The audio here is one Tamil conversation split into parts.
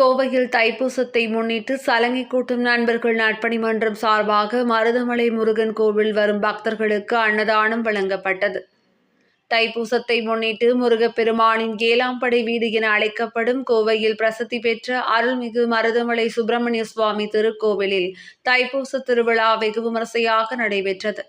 கோவையில் தைப்பூசத்தை முன்னிட்டு சலங்கை கூட்டும் நண்பர்கள் நட்பணி மன்றம் சார்பாக மருதமலை முருகன் கோவில் வரும் பக்தர்களுக்கு அன்னதானம் வழங்கப்பட்டது. தைப்பூசத்தை முன்னிட்டு முருகப்பெருமானின் ஏழாம் படை வீடு என அழைக்கப்படும் கோவையில் பிரசித்தி பெற்ற அருள்மிகு மருதமலை சுப்பிரமணிய சுவாமி திருக்கோவிலில் தைப்பூச திருவிழா வெகு விமரிசையாக நடைபெற்றது.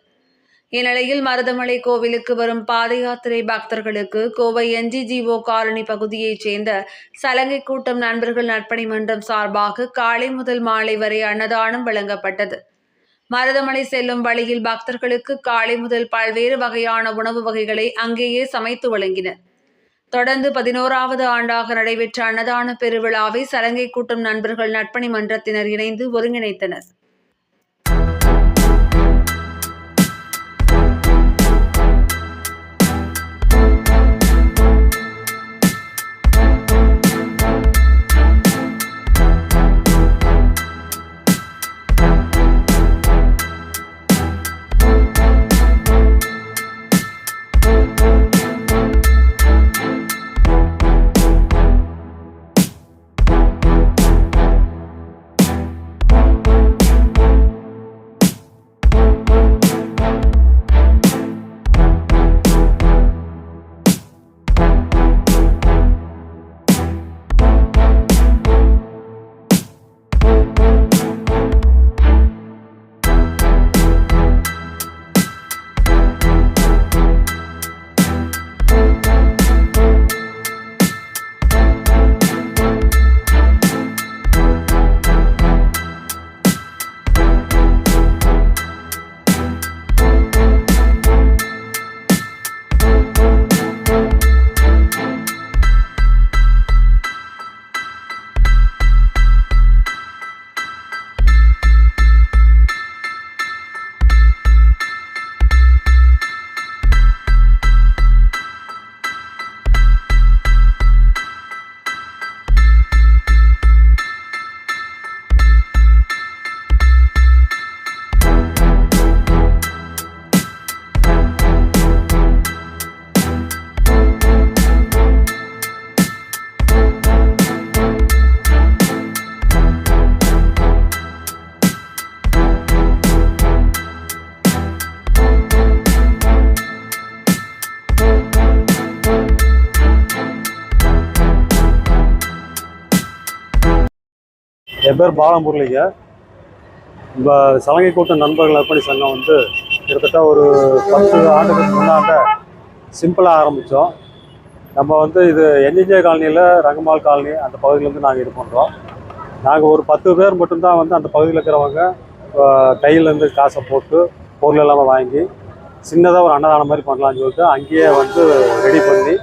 இந்நிலையில் மருதமலை கோவிலுக்கு வரும் பாத யாத்திரை பக்தர்களுக்கு கோவை என்ஜிஜிஓ காலனி பகுதியைச் சேர்ந்த சலங்கை கூட்டம் நண்பர்கள் நட்பணி மன்றம் சார்பாக காலை முதல் மாலை வரை அன்னதானம் வழங்கப்பட்டது. மருதமலை செல்லும் வழியில் பக்தர்களுக்கு காலை முதல் பல்வேறு வகையான உணவு வகைகளை அங்கேயே சமைத்து வழங்கினர். தொடர்ந்து பதினோராவது ஆண்டாக நடைபெற்ற அன்னதான பெருவிழாவை சலங்கை கூட்டம் நண்பர்கள் நட்பணி மன்றத்தினர் இணைந்து ஒருங்கிணைத்தனர். என் பேர் பாலமுரளிங்க. இப்போ சலங்கை கூட்டம் நண்பர்கள் நற்பணி சங்கம் வந்து கிட்டத்தட்ட ஒரு பத்து ஆண்டுக்கு முன்னாண்ட சிம்பிளாக ஆரம்பித்தோம் நம்ம வந்து இது என்ஜிஜே காலனியில் ரங்கமால் காலனி அந்த பகுதியிலேருந்து நாங்கள் இது பண்ணுறோம் நாங்கள் ஒரு பத்து பேர் மட்டும்தான் வந்து அந்த பகுதியில் இருக்கிறவங்க கையிலேருந்து காசை போட்டு பொருள் எல்லாமே வாங்கி சின்னதாக ஒரு அன்னதானம் மாதிரி பண்ணலாம்னு சொல்லிட்டு அங்கேயே வந்து ரெடி பண்ணி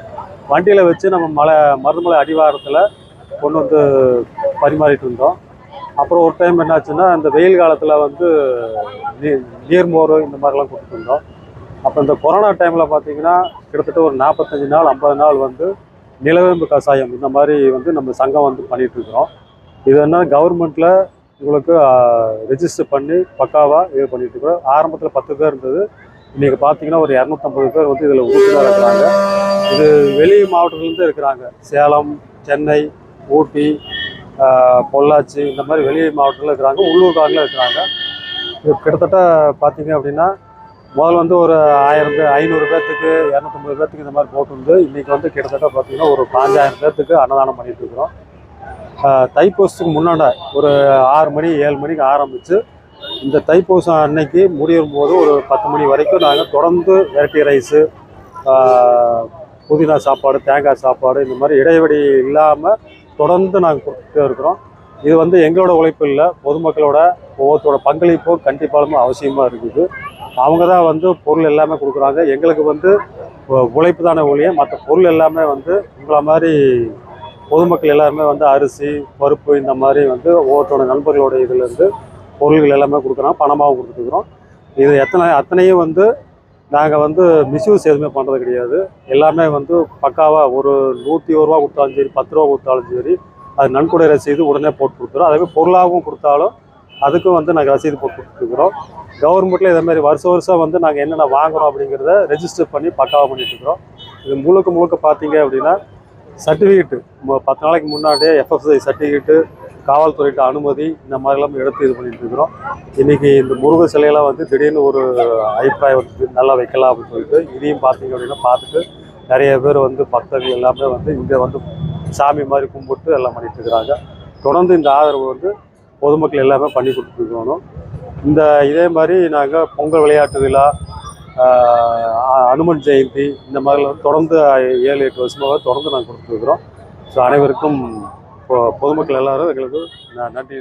வண்டியில் வச்சு நம்ம மலை மருதமலை அடிவாரத்தில் கொண்டு வந்து பரிமாறிட்டு இருந்தோம் அப்புறம் ஒரு டைம் என்னாச்சுன்னா இந்த வெயில் காலத்தில் வந்து நீ- நீர்மோர் இந்த மாதிரிலாம் கொடுத்துருந்தோம் அப்போ இந்த கொரோனா டைமில் பார்த்தீங்கன்னா கிட்டத்தட்ட ஒரு நாற்பத்தஞ்சு நாள் ஐம்பது நாள் வந்து நிலவேம்பு கஷாயம் இந்த மாதிரி வந்து நம்ம சங்கம் வந்து பண்ணிகிட்ருக்குறோம் இருக்கிறோம். இது என்ன கவர்மெண்ட்டில் உங்களுக்கு ரெஜிஸ்டர் பண்ணி பக்காவாக இது பண்ணிகிட்ருக்குறோம் இருக்கிறோம். ஆரம்பத்தில் பத்து பேர் இருந்தது. இன்றைக்கி பார்த்தீங்கன்னா ஒரு இரநூத்தம்பது பேர் வந்து இதில் உறுப்பினர் இருக்கிறாங்க. இது வெளி மாவட்டத்துலேருந்து இருக்கிறாங்க. சேலம் சென்னை ஊட்டி பொள்ளாச்சி இந்த மாதிரி வெளி மாவட்டத்தில் இருக்கிறாங்க உள்ளூர்காரில் இருக்கிறாங்க. இது கிட்டத்தட்ட பார்த்தீங்க அப்படின்னா முதல்ல வந்து ஒரு ஆயிரம் பேர் ஐநூறு பேர்த்துக்கு இரநூத்தம்பது பேர்த்துக்கு இந்த மாதிரி போட்டுருந்து இன்றைக்கி வந்து கிட்டத்தட்ட பார்த்தீங்கன்னா ஒரு பாஞ்சாயிரம் பேர்த்துக்கு அன்னதானம் பண்ணிகிட்ருக்குறோம் இருக்கிறோம். தைப்பூசத்துக்கு முன்னாடி ஒரு ஆறு மணி ஏழு மணிக்கு ஆரம்பித்து இந்த தைப்பூசம் அன்னைக்கு முடியும் போது ஒரு பத்து மணி வரைக்கும் நாங்கள் தொடர்ந்து வெரைட்டி ரைஸு புதினா சாப்பாடு தேங்காய் சாப்பாடு இந்த மாதிரி இடைவெளி இல்லாமல் தொடர்ந்து நாங்கள் கொடுத்துட்டே இருக்கிறோம். இது வந்து எங்களோட உழைப்பு இல்லை பொதுமக்களோட ஒவ்வொருத்தோட பங்களிப்பும் கண்டிப்பாலும் அவசியமாக இருக்குது. அவங்க தான் வந்து பொருள் எல்லாமே கொடுக்குறாங்க. எங்களுக்கு வந்து உழைப்பு தானே ஒழிய மற்ற பொருள் எல்லாமே வந்து உங்களை மாதிரி பொதுமக்கள் எல்லாருமே வந்து அரிசி பருப்பு இந்த மாதிரி வந்து ஒவ்வொருத்தோட நண்பர்களோட இதுலேருந்து பொருள்கள் எல்லாமே கொடுக்குறாங்க பணமாகவும் கொடுத்துருக்குறோம் இது எத்தனை அத்தனையும் வந்து நாங்கள் வந்து மிஸ்யூஸ் எதுவுமே பண்ணுறது கிடையாது. எல்லாமே வந்து பக்காவாக ஒரு நூற்றி ஒரு ரூபா கொடுத்தாலும் சரி பத்து ரூபா கொடுத்தாலும் சரி அது நன்கொடை ரசீது உடனே போட்டு கொடுத்துரும். அதே மாதிரி பொருளாகவும் கொடுத்தாலும் அதுக்கும் வந்து நாங்கள் ரசீது போட்டு கொடுத்துருக்குறோம். கவர்மெண்ட்டில் இதேமாதிரி வருஷம் வருஷம் வந்து நாங்கள் என்னென்ன வாங்குறோம் அப்படிங்கிறத ரெஜிஸ்டர் பண்ணி பக்காவாக பண்ணிட்டுருக்குறோம் இது முழுக்க முழுக்க பார்த்தீங்க அப்படின்னா சர்டிஃபிகேட்டு பத்து நாளைக்கு முன்னாடியே எஃப்எஃப்சி சர்டிஃபிகேட்டு காவல்துறையிட்ட அனுமதி இந்த மாதிரிலாம் எடுத்து இது பண்ணிட்டு இருக்கிறோம். இன்றைக்கி இந்த முருக சிலையெல்லாம் வந்து திடீர்னு ஒரு அபிப்பிராயம் வந்து நல்லா வைக்கலாம் அப்படின்னு சொல்லிட்டு இதையும் பார்த்தீங்க அப்படின்னா பார்த்துட்டு நிறைய பேர் வந்து பக்தர்கள் எல்லாமே வந்து இங்கே வந்து சாமி மாதிரி கும்பிட்டு எல்லாம் பண்ணிட்டு இருக்கிறாங்க. தொடர்ந்து இந்த ஆதரவு வந்து பொதுமக்கள் எல்லாமே பண்ணி கொடுத்துருக்கணும் இந்த இதே மாதிரி நாங்கள் பொங்கல் விளையாட்டு விழா அனுமன் ஜெயந்தி இந்த மாதிரிலாம் தொடர்ந்து ஏழு எட்டு வருஷமாக தொடர்ந்து நாங்கள் கொடுத்துருக்குறோம் ஸோ அனைவருக்கும் பொதுமக்கள் எல்லாரும் எங்களுக்கு நன்றி